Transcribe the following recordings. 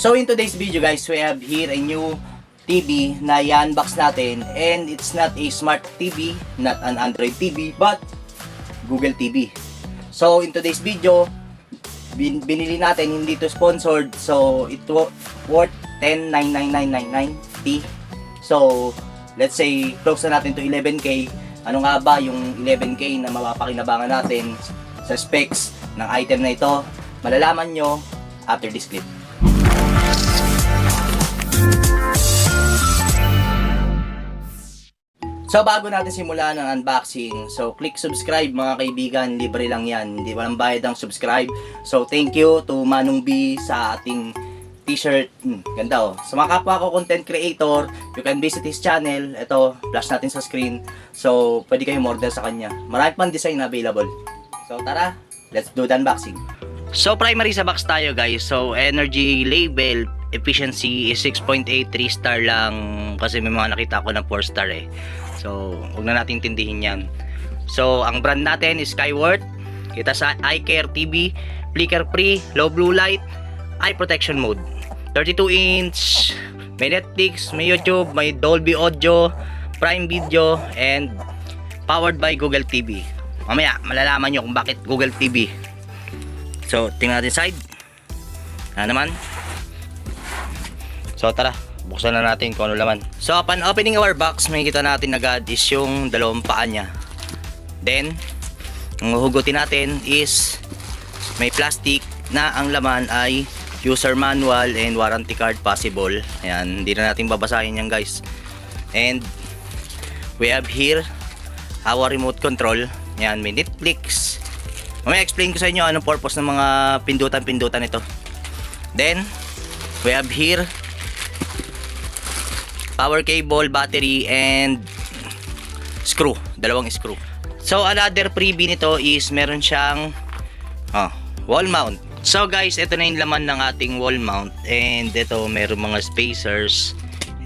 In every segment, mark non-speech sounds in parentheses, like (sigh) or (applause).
So in today's video guys, we have here a new TV na i-unbox natin and it's not a smart TV, not an Android TV, but Google TV. So in today's video, bin binili natin, hindi to sponsored, so it wo- worth 10,99999 So let's say close na natin to 11k. Ano nga ba yung 11k na mapapakinabangan natin sa specs ng item na ito? Malalaman nyo after this clip. So bago natin simulan ang unboxing, so click subscribe mga kaibigan, libre lang yan, hindi walang bayad ang subscribe. So thank you to Manong B sa ating t-shirt, hmm, ganda oh. Sa mga kapwa ko content creator, you can visit his channel, ito, flash natin sa screen. So pwede kayong order sa kanya. Marami pang design available. So tara, let's do the unboxing. So primary sa box tayo guys. So energy label efficiency is 6.8 3 star lang kasi may mga nakita ko na 4 star eh. So huwag na natin tindihin yan. So ang brand natin is Skyward. Kita sa eye care TV, flicker free, low blue light, eye protection mode. 32 inch, may Netflix, may YouTube, may Dolby Audio, Prime Video, and powered by Google TV. Mamaya, malalaman nyo kung bakit Google TV. So, tingnan natin side. Ano naman? So, tara. Buksan na natin kung ano laman. So, upon opening our box, makikita natin agad is yung dalawang paa niya. Then, ang huhugutin natin is may plastic na ang laman ay user manual and warranty card possible. Ayan, hindi na natin babasahin yan guys. And we have here our remote control. Ayan, may Netflix. Mamaya explain ko sa inyo anong purpose ng mga pindutan-pindutan ito. Then, we have here power cable, battery, and screw. Dalawang screw. So, another freebie nito is meron siyang oh, wall mount. So guys, ito na yung laman ng ating wall mount and ito meron mga spacers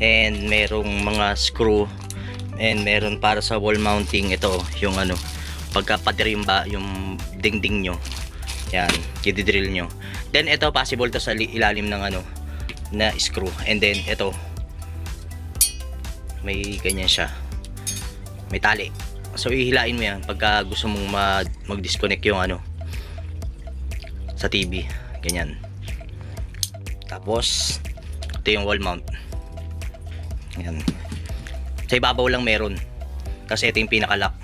and merong mga screw and meron para sa wall mounting ito yung ano pagkapadir yung, ba, yung dingding nyo yan, i-drill nyo then ito possible to sa li- ilalim ng ano na screw and then ito may ganyan siya. May tali. So ihilain mo yan pagka gusto mong mag- mag-disconnect yung ano sa TV ganyan. Tapos ito yung wall mount. Yan sa ibabaw lang meron. Kasi ito yung pinaka lock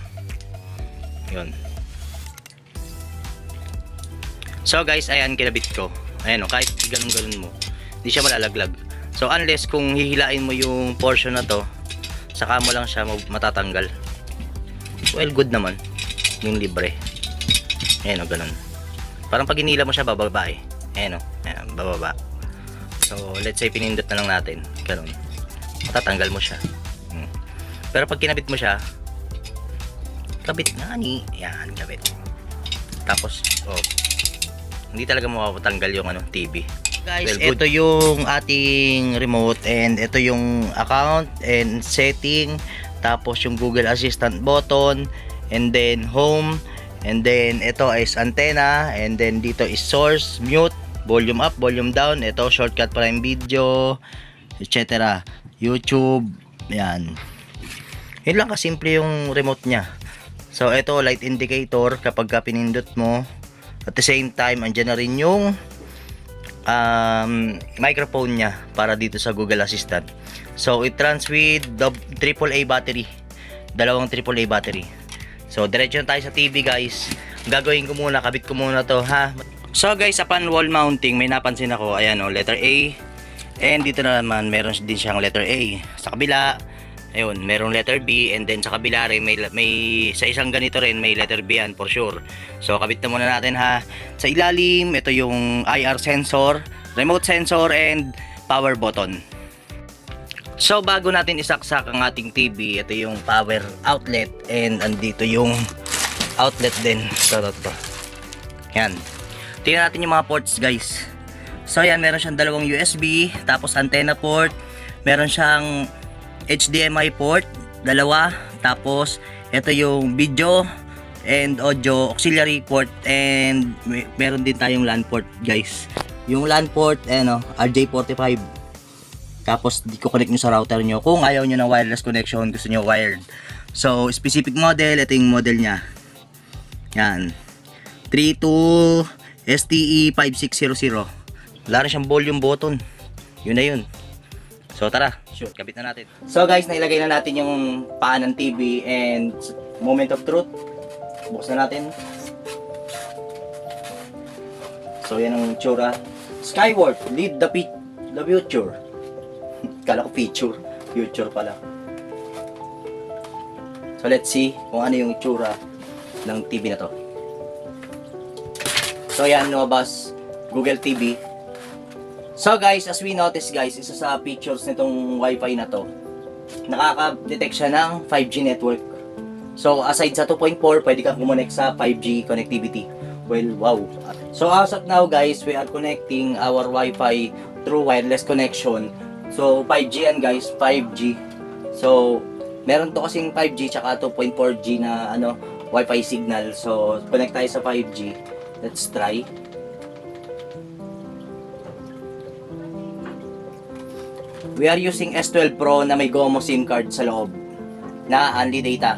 yun. So guys ayan kinabit ko. Ayan o kahit ganun ganun mo hindi siya malalaglag. So unless kung hihilain mo yung portion na to saka mo lang siya matatanggal well good naman yung libre ayan o ganun Parang pag inila mo siya, bababa eh. Ayan o. Ayan, bababa. So, let's say pinindot na lang natin. Ganun. Matatanggal mo siya. Hmm. Pero pag kinabit mo siya, kabit nga ni. Ayan, kabit. Tapos, oh. Hindi talaga mapapatanggal yung ano, TV. Guys, Well, ito yung ating remote and ito yung account and setting tapos yung Google Assistant button and then home and then ito is antenna and then dito is source, mute, volume up, volume down, ito shortcut prime video etc. YouTube yan. Yun lang kasimple yung remote nya so ito light indicator kapag ka pinindot mo. At the same time andyan na rin yung um, microphone niya para dito sa Google Assistant. So it runs with AAA battery. Dalawang AAA battery. So diretso na tayo sa TV guys. Gagawin ko muna, kabit ko muna to ha. So guys, upon wall mounting, may napansin ako, ayan o, letter A. And dito na naman, meron din siyang letter A. Sa kabila, ayun, merong letter B. And then sa kabila rin, may, may, sa isang ganito rin, may letter B yan for sure. So kabit na muna natin ha. Sa ilalim, ito yung IR sensor, remote sensor, and power button. So bago natin isaksak ang ating TV, ito yung power outlet and andito yung outlet din. So ito, ito. Yan. Tingnan natin yung mga ports guys. So yan, meron siyang dalawang USB, tapos antenna port, meron siyang HDMI port, dalawa, tapos ito yung video and audio auxiliary port and may- meron din tayong LAN port guys. yung LAN port, eh, no, RJ45. Tapos, di ko connect nyo sa router nyo. Kung ayaw nyo ng wireless connection, gusto nyo wired. So, specific model, ito yung model niya. Yan. 32 STE 5600. Wala rin siyang volume button. Yun na yun. So tara, shoot, kabit na natin. So guys, nailagay na natin yung paan ng TV and moment of truth. Buksan na natin. So yan ang tsura. Skyward, lead the, the future. (laughs) Kala ko feature. Future pala. So let's see kung ano yung itsura ng TV na to. So yan, lumabas Google TV. So guys, as we notice guys, isa sa features nitong Wi-Fi na to, nakaka-detect siya ng 5G network. So aside sa 2.4, pwede kang kumonect sa 5G connectivity. Well, wow. So as of now guys, we are connecting our Wi-Fi through wireless connection. So 5G yan guys, 5G. So meron to kasing 5G tsaka 2.4G na ano Wi-Fi signal. So connect tayo sa 5G. Let's try. We are using S12 Pro na may GOMO SIM card sa loob na only data.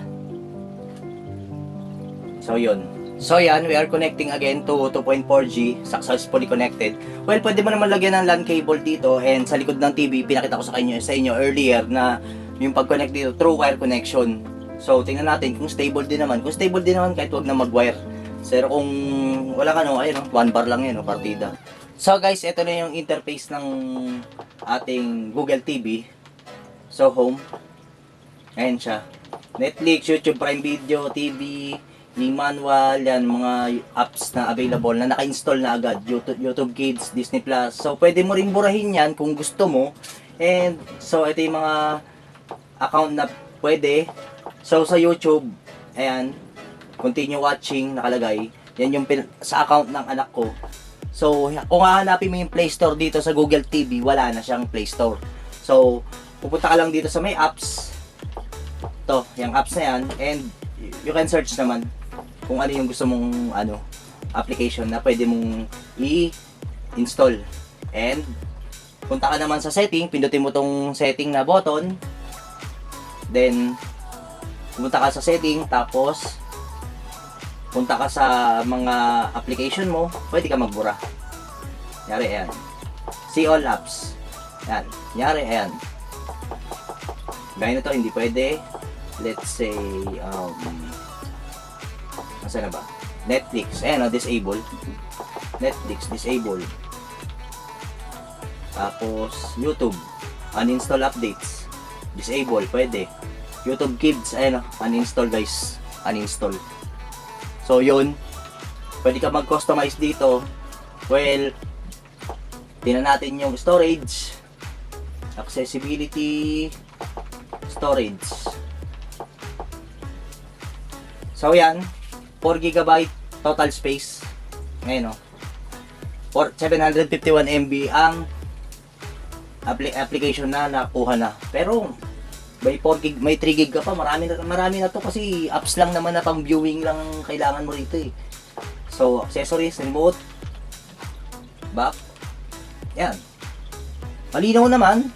So yun. So yan, we are connecting again to 2.4G, successfully connected. Well, pwede mo naman lagyan ng LAN cable dito and sa likod ng TV, pinakita ko sa inyo, sa inyo earlier na yung pag-connect dito, true wire connection. So, tingnan natin kung stable din naman. Kung stable din naman, kahit wag na mag-wire. Pero kung wala ka no, ayun no, one bar lang yun, no, partida. So guys, ito na yung interface ng ating Google TV. So home. Ayan siya. Netflix, YouTube Prime Video, TV, e-manual, yan mga apps na available na naka-install na agad. YouTube, YouTube Kids, Disney Plus. So pwede mo rin burahin yan kung gusto mo. And so ito yung mga account na pwede. So sa YouTube, ayan, continue watching nakalagay. Yan yung sa account ng anak ko. So, kung hahanapin mo yung Play Store dito sa Google TV, wala na siyang Play Store. So, pupunta ka lang dito sa may apps. To, yung apps na yan. And, you can search naman kung ano yung gusto mong ano, application na pwede mong i-install. And, punta ka naman sa setting, pindutin mo tong setting na button. Then, pumunta ka sa setting, tapos, punta ka sa mga application mo, pwede ka magbura. Yari, ayan. See all apps. Yan. Yari, ayan. Gaya nito, hindi pwede. Let's say, um, nasa na ba? Netflix. Ayan, oh, disable. Netflix, disable. Tapos, YouTube. Uninstall updates. Disable, pwede. YouTube Kids, ayan, oh, uninstall guys. Uninstall. So yun, pwede ka mag-customize dito. Well, tingnan natin yung storage, accessibility, storage. So yan, 4 GB total space. Ngayon oh. For 751 MB ang appli- application na nakuha na. Pero may 4 gig, may 3 gig ka pa, marami na, marami na to kasi apps lang naman na pang viewing lang ang kailangan mo rito eh. So, accessories, remote, back, yan. Malinaw naman.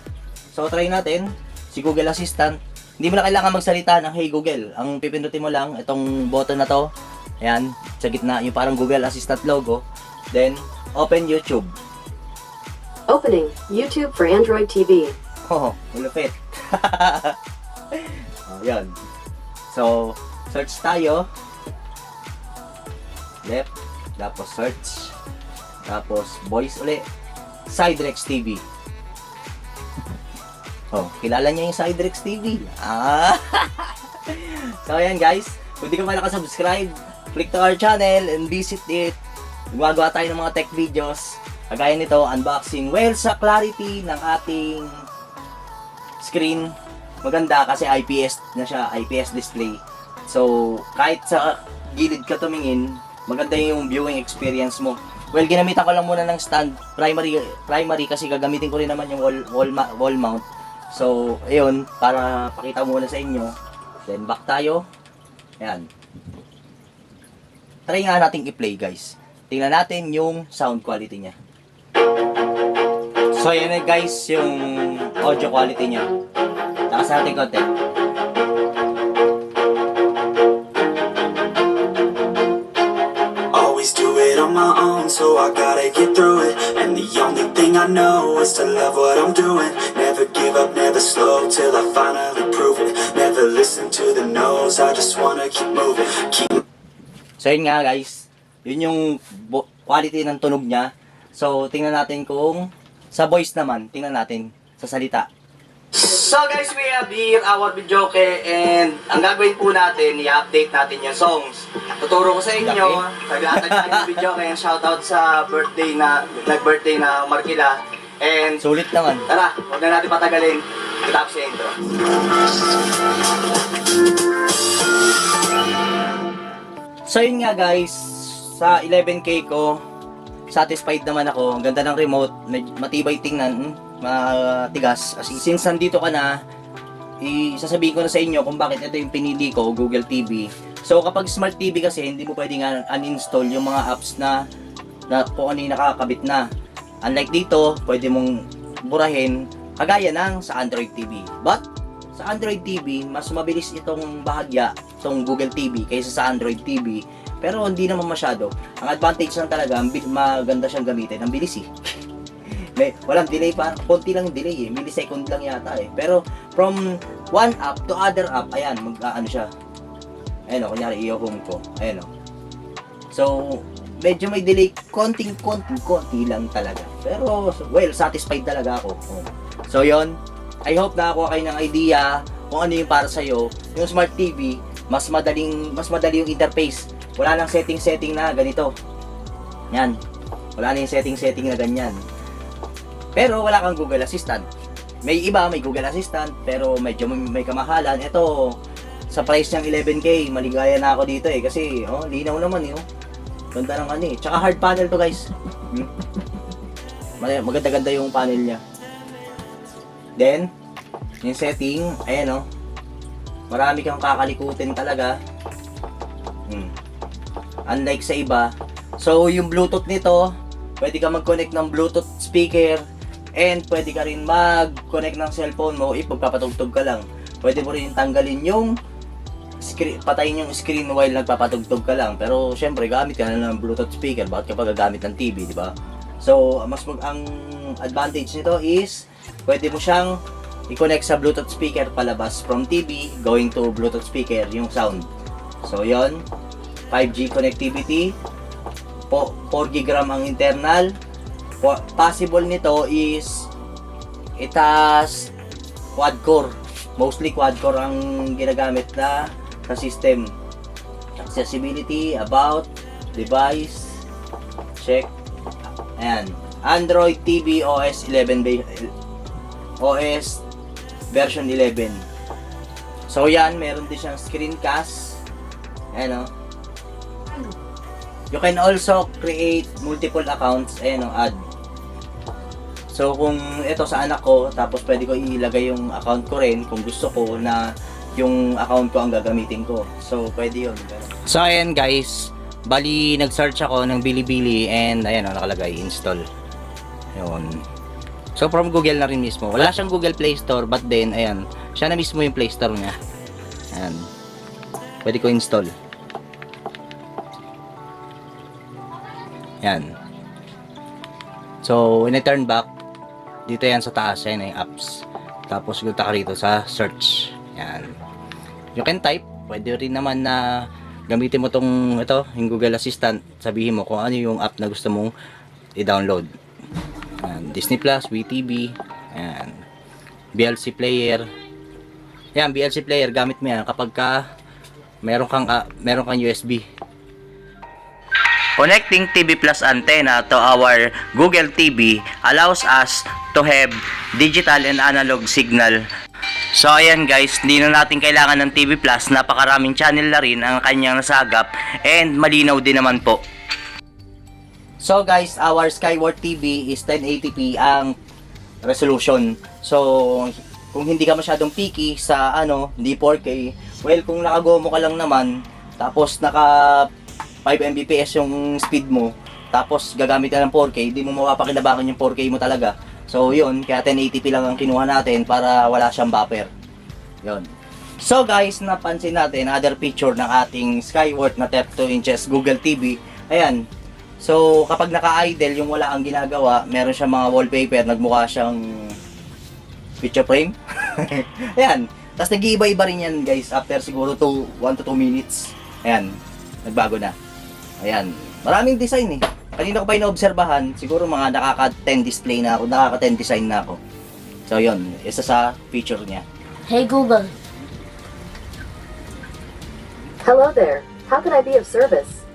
So, try natin. Si Google Assistant. Hindi mo na kailangan magsalita ng Hey Google. Ang pipindutin mo lang, itong button na to. Ayan, sa gitna, yung parang Google Assistant logo. Then, open YouTube. Opening YouTube for Android TV. Oh, malupit. (laughs) oh, yan. So, search tayo. Left. Tapos search. Tapos voice uli. Siderex TV. Oh, kilala niyo yung Siderex TV? Ah! (laughs) so, ayan guys. Kung di ka pa nakasubscribe, click to our channel and visit it. Gumagawa tayo ng mga tech videos. Kagaya nito, unboxing. Well, sa clarity ng ating screen, maganda kasi IPS na siya, IPS display. So, kahit sa gilid ka tumingin, maganda yung viewing experience mo. Well, ginamitan ko lang muna ng stand, primary primary kasi gagamitin ko rin naman yung wall wall, wall mount. So, ayun, para pakita muna sa inyo. Then back tayo. Ayan. Try nga natin i-play, guys. Tingnan natin yung sound quality niya. So yan na guys yung audio quality niya. Takas natin konti. Always do it on my own, so I gotta get through it. And the only thing I know is to love what I'm doing. Never give up, never slow till I finally prove it. Never listen to the no's, I just wanna keep moving. Keep So yun nga guys, yun yung quality ng tunog niya. So tingnan natin kung sa voice naman, tingnan natin sa salita. So guys, we have here our video and ang gagawin po natin, i-update natin yung songs. Tuturo ko sa inyo, naglatag tayo ng video kaya shoutout sa birthday na, nag-birthday na Markila. And sulit naman. Tara, huwag na natin patagalin. Tapos yung intro. So yun nga guys, sa 11k ko, satisfied naman ako. Ang ganda ng remote, matibay tingnan, matigas. As in, since nandito ka na, isasabihin ko na sa inyo kung bakit ito yung pinili ko, Google TV. So kapag Smart TV kasi, hindi mo pwedeng un- uninstall yung mga apps na, na kung ano yung nakakabit na. Unlike dito, pwede mong burahin, kagaya ng sa Android TV. But, sa Android TV, mas mabilis itong bahagya, itong Google TV, kaysa sa Android TV. Pero hindi naman masyado. Ang advantage lang talaga, maganda siyang gamitin. Ang bilis eh. (laughs) May, walang delay pa. Konti lang delay eh. Millisecond lang yata eh. Pero from one app to other app, ayan, mag ah, ano siya. Ayan o, kunyari i-home ko. Ayan o. So, medyo may delay. Konting, konting, konti lang talaga. Pero, well, satisfied talaga ako. Oh. So, yon I hope na ako kayo ng idea kung ano yung para sa'yo. Yung Smart TV, mas madaling, mas madali yung interface. Wala nang setting-setting na ganito. Yan. Wala na yung setting-setting na ganyan. Pero wala kang Google Assistant. May iba, may Google Assistant, pero medyo may, may kamahalan. Ito, sa price niyang 11K, maligaya na ako dito eh. Kasi, oh, linaw naman eh. Oh. Ganda ng ano eh. Tsaka hard panel to guys. Hmm? Mag- Maganda-ganda yung panel niya. Then, yung setting, ayan oh. Marami kang kakalikutin talaga. Hmm. Unlike sa iba. So, yung Bluetooth nito, pwede ka mag-connect ng Bluetooth speaker and pwede ka rin mag-connect ng cellphone mo if magpapatugtog ka lang. Pwede mo rin tanggalin yung screen, patayin yung screen while nagpapatugtog ka lang. Pero syempre, gamit ka na ng Bluetooth speaker. Bakit ka pa gagamit ng TV, di ba? So, mas mag ang advantage nito is pwede mo siyang i-connect sa Bluetooth speaker palabas from TV going to Bluetooth speaker yung sound. So, yon 5G connectivity. Po, 4 GB RAM ang internal. Po- possible nito is it has quad core. Mostly quad core ang ginagamit na sa system. Accessibility, about, device, check. Ayan. Android TV OS 11 ba- OS version 11. So yan, meron din siyang screencast. Ayan o. You can also create multiple accounts. Ayan o, add. So kung ito sa anak ko, tapos pwede ko ilagay yung account ko rin kung gusto ko na yung account ko ang gagamitin ko. So pwede yun. So ayan guys, bali nag-search ako ng Bilibili and ayan o, nakalagay install. Yun. So from Google na rin mismo. Wala siyang Google Play Store but then ayan, siya na mismo yung Play Store niya. Ayan. Pwede ko install. Yan. So, when I turn back, dito yan sa taas, yan yung apps. Tapos, punta ka rito sa search. Yan. You can type. Pwede rin naman na gamitin mo tong ito, yung Google Assistant. Sabihin mo kung ano yung app na gusto mong i-download. Yan. Disney Plus, WeTV, yan. BLC Player. Yan, BLC Player, gamit mo yan kapag ka meron kang, ah, meron kang USB. Connecting TV Plus antenna to our Google TV allows us to have digital and analog signal. So ayan guys, hindi na natin kailangan ng TV Plus, napakaraming channel na rin ang kanyang nasagap and malinaw din naman po. So guys, our Skyward TV is 1080p ang resolution. So kung hindi ka masyadong picky sa ano, hindi 4K, well kung nakagomo ka lang naman, tapos naka 5 Mbps yung speed mo, tapos gagamit ka ng 4K, hindi mo mapapakinabangan yung 4K mo talaga. So yun, kaya 1080p lang ang kinuha natin para wala siyang buffer. Yun. So guys, napansin natin other picture ng ating Skyward na 32 inches Google TV. Ayan. So kapag naka-idle yung wala ang ginagawa, meron siyang mga wallpaper, nagmukha siyang picture frame. (laughs) Ayan. Tapos nag-iiba-iba rin yan guys after siguro 2, 1 to 2 minutes. Ayan. Nagbago na. Ayan. Maraming design eh. Kanina ko pa inoobserbahan, siguro mga nakaka-10 display na ako, nakaka-10 design na ako. So yun, isa sa feature niya. Hey Google, Hello there. How can I be of service?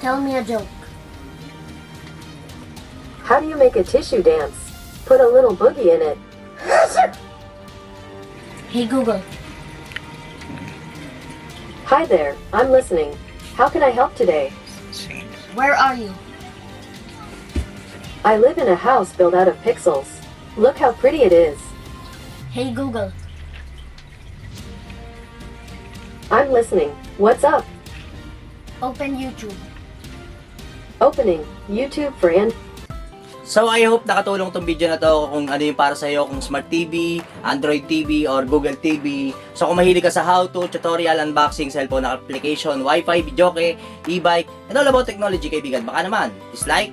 tell me a joke. How do you make a tissue dance? Put a little boogie in it. (laughs) Hey Google, Hi there. I'm listening. How can I help today? Where are you? I live in a house built out of pixels. Look how pretty it is. Hey Google, I'm listening. What's up? open YouTube. Opening YouTube for Android. So I hope nakatulong tong video na to kung ano yung para sa iyo kung Smart TV, Android TV or Google TV. So kung mahilig ka sa how to, tutorial, unboxing, cellphone application, wifi, videoke, e-bike, and all about technology kaibigan, baka naman dislike,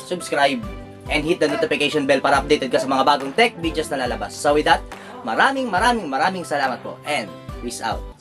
subscribe, and hit the notification bell para updated ka sa mga bagong tech videos na lalabas. So with that, maraming maraming maraming salamat po and peace out.